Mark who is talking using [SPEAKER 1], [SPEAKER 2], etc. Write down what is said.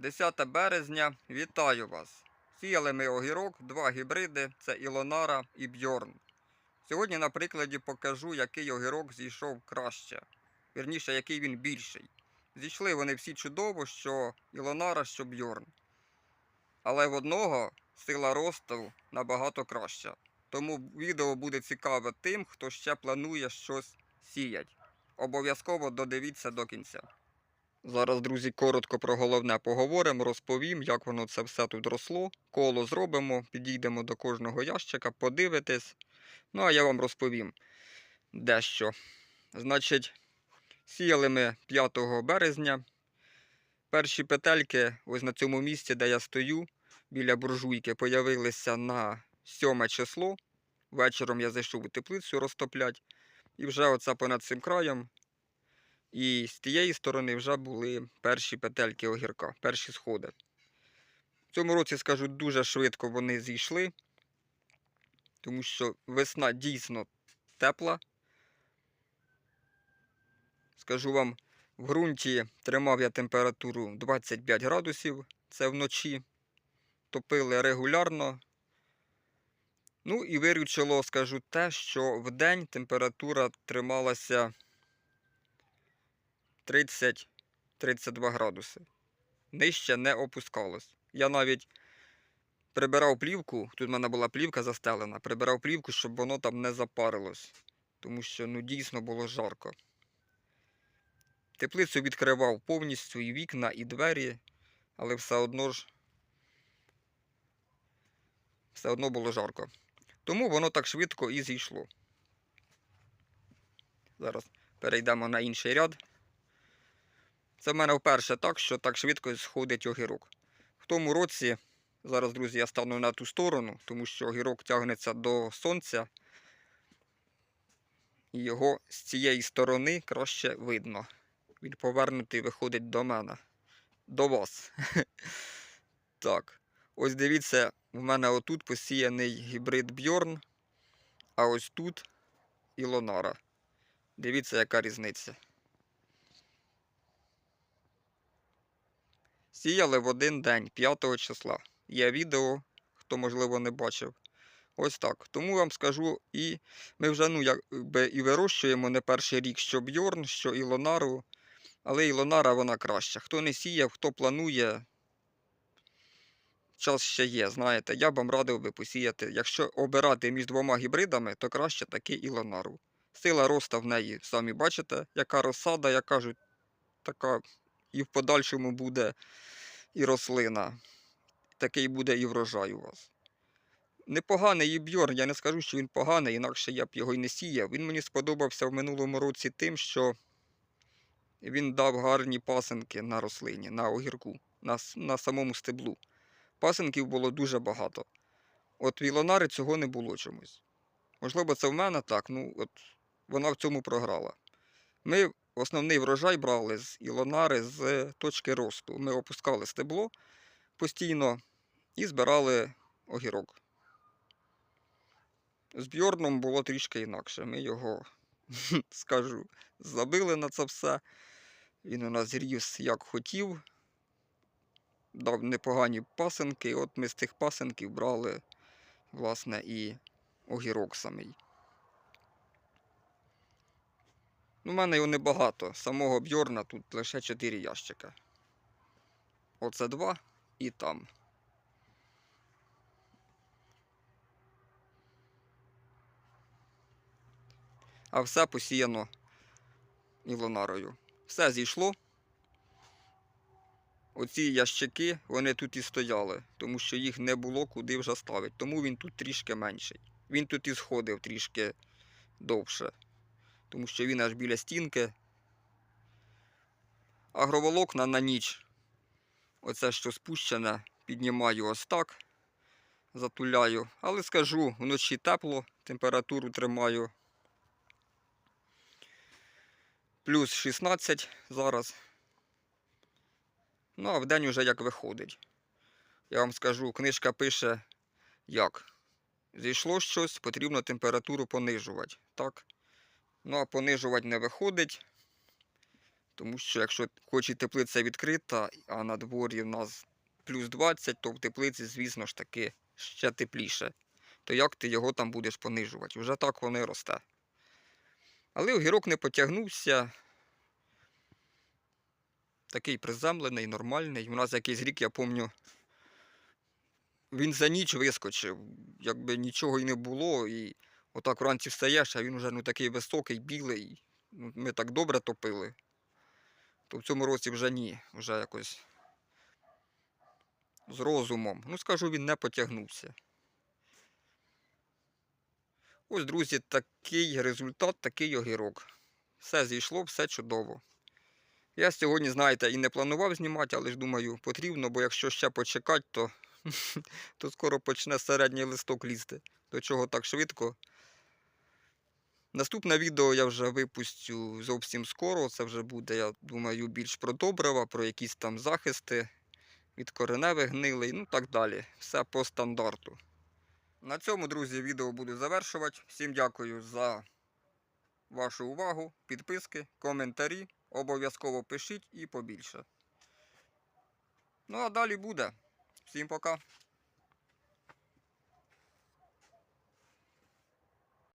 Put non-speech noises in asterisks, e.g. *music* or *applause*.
[SPEAKER 1] 10 березня, вітаю вас! Сіяли ми огірок, два гібриди це Ілонара і Бьорн. Сьогодні на прикладі покажу, який огірок зійшов краще. Вірніше, який він більший. Зійшли вони всі чудово, що Ілонара, що Бьорн. Але в одного сила росту набагато краща. Тому відео буде цікаве тим, хто ще планує щось сіять. Обов'язково додивіться до кінця. Зараз, друзі, коротко про головне поговоримо, розповім, як воно це все тут росло. Коло зробимо, підійдемо до кожного ящика, подивитесь. Ну, а я вам розповім дещо. Значить, сіяли ми 5 березня. Перші петельки, ось на цьому місці, де я стою, біля буржуйки, появилися на 7 число. Вечором я зайшов у теплицю розтоплять. І вже оце понад цим краєм і з тієї сторони вже були перші петельки огірка, перші сходи. В цьому році, скажу, дуже швидко вони зійшли, тому що весна дійсно тепла. Скажу вам, в ґрунті тримав я температуру 25 градусів, це вночі. Топили регулярно. Ну і виручило, скажу те, що в день температура трималася 30-32 градуси. Нижче не опускалось. Я навіть прибирав плівку, тут в мене була плівка застелена, прибирав плівку, щоб воно там не запарилось, тому що ну, дійсно було жарко. Теплицю відкривав повністю і вікна, і двері, але все одно ж все одно було жарко. Тому воно так швидко і зійшло. Зараз перейдемо на інший ряд. Це в мене вперше так, що так швидко сходить огірок. В тому році, зараз, друзі, я стану на ту сторону, тому що огірок тягнеться до сонця. І його з цієї сторони краще видно. Він повернутий виходить до мене. До вас. *laughs* Так. Ось дивіться, в мене отут посіяний гібрид Бьорн, а ось тут Ілонара. Дивіться, яка різниця. Сіяли в один день, 5 числа. Є відео, хто, можливо, не бачив. Ось так. Тому вам скажу, і ми вже ну, якби і вирощуємо не перший рік, що Бьорн, що Ілонару. Але Ілонара вона краща. Хто не сіяв, хто планує, час ще є. Знаєте, я б вам радив би посіяти. Якщо обирати між двома гібридами, то краще таки Ілонару. Сила роста в неї, самі бачите, яка розсада, як кажуть, така і в подальшому буде і рослина. Такий буде і врожай у вас. Непоганий і Бьорн, я не скажу, що він поганий, інакше я б його й не сіяв. Він мені сподобався в минулому році тим, що він дав гарні пасинки на рослині, на огірку, на, на самому стеблу. Пасинків було дуже багато. От в Ілонари цього не було чомусь. Можливо, це в мене так, ну от вона в цьому програла. Ми основний врожай брали з Ілонари з точки росту. Ми опускали стебло постійно і збирали огірок. З Бьорном було трішки інакше. Ми його, *laughs* скажу, забили на це все. Він у нас ріс як хотів, дав непогані пасенки. От ми з тих пасенків брали, власне, і огірок самий. Ну, У мене його небагато. Самого Бьорна тут лише 4 ящика. Оце два і там. А все посіяно ілонарою. Все зійшло. Оці ящики, вони тут і стояли, тому що їх не було куди вже ставити. Тому він тут трішки менший. Він тут і сходив трішки довше тому що він аж біля стінки. Агроволокна на ніч. Оце що спущене, піднімаю ось так, затуляю. Але скажу, вночі тепло, температуру тримаю. Плюс 16 зараз. Ну, а вдень уже як виходить. Я вам скажу, книжка пише, як. Зійшло щось, потрібно температуру понижувати. Так? Ну, а понижувати не виходить, Тому що якщо хоч і теплиця відкрита, а на дворі в нас плюс 20, то в теплиці, звісно ж таки, ще тепліше. То як ти його там будеш понижувати? Вже так воно росте. Але огірок не потягнувся. Такий приземлений, нормальний. У нас якийсь рік, я пам'ятаю, він за ніч вискочив, якби нічого і не було. І отак вранці встаєш, а він вже ну, такий високий, білий. Ну, Ми так добре топили. То в цьому році вже ні, вже якось з розумом. Ну, скажу, він не потягнувся. Ось, друзі, такий результат, такий огірок. Все зійшло, все чудово. Я сьогодні, знаєте, і не планував знімати, але ж думаю, потрібно, бо якщо ще почекати, то, *laughs* то скоро почне середній листок лізти. До чого так швидко. Наступне відео я вже випустю зовсім скоро. Це вже буде, я думаю, більш про добрива, про якісь там захисти від кореневих гнилей, ну так далі. Все по стандарту. На цьому, друзі, відео буду завершувати. Всім дякую за вашу увагу, підписки, коментарі. Обов'язково пишіть і побільше. Ну а далі буде. Всім пока.